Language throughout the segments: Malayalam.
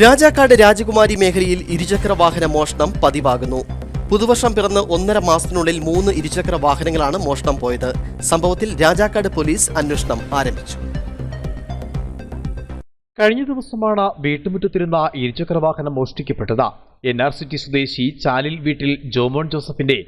രാജാക്കാട് രാജകുമാരി മേഖലയിൽ ഇരുചക്ര വാഹന മോഷണം പതിവാകുന്നു. പുതുവർഷം പിറന്ന് ഒന്നര മാസത്തിനുള്ളിൽ മൂന്ന് ഇരുചക്ര വാഹനങ്ങളാണ് മോഷണം പോയത്. സംഭവത്തിൽ രാജാക്കാട് പോലീസ് അന്വേഷണം ആരംഭിച്ചു. കഴിഞ്ഞ ദിവസമാണ് വീട്ടുമുറ്റത്തിരുന്ന ഇരുചക്രവാഹനം മോഷ്ടിക്കപ്പെട്ടത്. എൻ ആർ സിറ്റി സ്വദേശി ചാലിൽ വീട്ടിൽ ജോമോൻ ജോസഫിന്റെ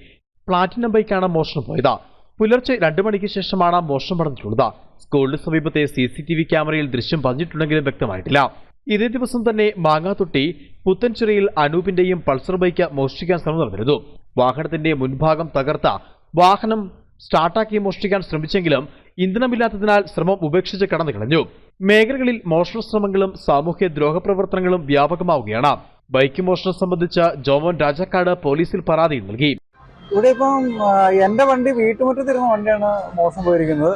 പ്ലാറ്റിനം ബൈക്കാണ് മോഷണം പോയത്. പുലർച്ചെ രണ്ടു മണിക്ക് ശേഷമാണ് മോഷണം നടന്നിട്ടുള്ളത്. സ്കൂളിന് സമീപത്തെ സി സി ടി വി ക്യാമറയിൽ ദൃശ്യം പതിഞ്ഞിട്ടുണ്ടെങ്കിലും വ്യക്തമായിട്ടില്ല. ഇതേ ദിവസം തന്നെ മാങ്ങാത്തൊട്ടി പുത്തൻചിറയിൽ അനൂപിന്റെയും പൾസർ ബൈക്ക് മോഷ്ടിക്കാൻ ശ്രമം നടന്നിരുന്നു. വാഹനത്തിന്റെ മുൻഭാഗം തകർത്ത വാഹനം സ്റ്റാർട്ടാക്കി മോഷ്ടിക്കാൻ ശ്രമിച്ചെങ്കിലും ഇന്ധനമില്ലാത്തതിനാൽ ശ്രമം ഉപേക്ഷിച്ച് കടന്നു കളഞ്ഞു മേഖലകളിൽ മോഷണ ശ്രമങ്ങളും സാമൂഹ്യ ദ്രോഹ പ്രവർത്തനങ്ങളും വ്യാപകമാവുകയാണ്. ബൈക്ക് മോഷണം സംബന്ധിച്ച് ജോമോൻ രാജാക്കാട് പോലീസിൽ പരാതി നൽകി. ഇവിടെ ഇപ്പം എന്റെ വണ്ടി വീട്ടുമുറ്റത്തിരുന്ന വണ്ടിയാണ് മോശം പോയിരിക്കുന്നത്.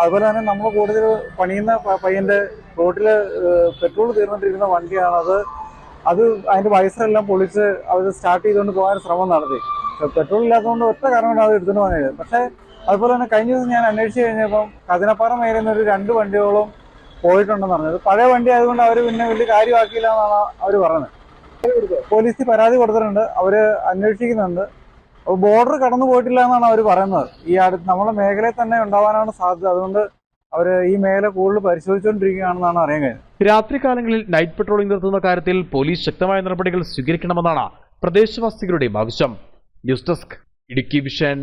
അതുപോലെ തന്നെ നമ്മൾ കൂടുതൽ പണിയുന്ന പയ്യന്റെ പയ്യന്റെ റോഡിൽ പെട്രോൾ തീർന്നിട്ടിരുന്ന വണ്ടിയാണ് അത് അത് അതിന്റെ വയസ്സെല്ലാം പൊളിച്ച് അവർ സ്റ്റാർട്ട് ചെയ്തുകൊണ്ട് പോകാൻ ശ്രമം നടത്തി. പെട്രോൾ ഇല്ലാത്തതുകൊണ്ട് ഒറ്റ കാരണമാണ് അത് എടുത്തുകൊണ്ട് പോയത് പക്ഷേ അതുപോലെ തന്നെ കഴിഞ്ഞ ദിവസം ഞാൻ അന്വേഷിച്ച് കഴിഞ്ഞപ്പം കതിനപ്പാറ മേലിൽ നിന്ന് ഒരു രണ്ട് വണ്ടിയോളം പോയിട്ടുണ്ടെന്ന് പറഞ്ഞത് പഴയ വണ്ടി ആയതുകൊണ്ട് അവർ പിന്നെ വലിയ കാര്യമാക്കിയില്ല എന്നാണ് അവർ പറഞ്ഞത്. പോലീസിൽ പരാതി കൊടുത്തിട്ടുണ്ട്. അവർ അന്വേഷിക്കുന്നുണ്ട്. ബോർഡർ കടന്നു പോയിട്ടില്ല എന്നാണ് അവർ പറയുന്നത്. ഈ അടുത്ത് നമ്മളെ മേഖലയിൽ തന്നെ ഉണ്ടാവാനാണ് സാധ്യത. അതുകൊണ്ട് അവർ ഈ മേഖല കൂടുതൽ പരിശോധിച്ചുകൊണ്ടിരിക്കുകയാണെന്നാണ് അറിയാൻ കഴിഞ്ഞത്. രാത്രികാലങ്ങളിൽ നൈറ്റ് പെട്രോളിംഗ് നിർത്തുന്ന കാര്യത്തിൽ പോലീസ് ശക്തമായ നടപടികൾ സ്വീകരിക്കണമെന്നാണ് പ്രദേശവാസികളുടെയും ആവശ്യം. News desk Idukki vision.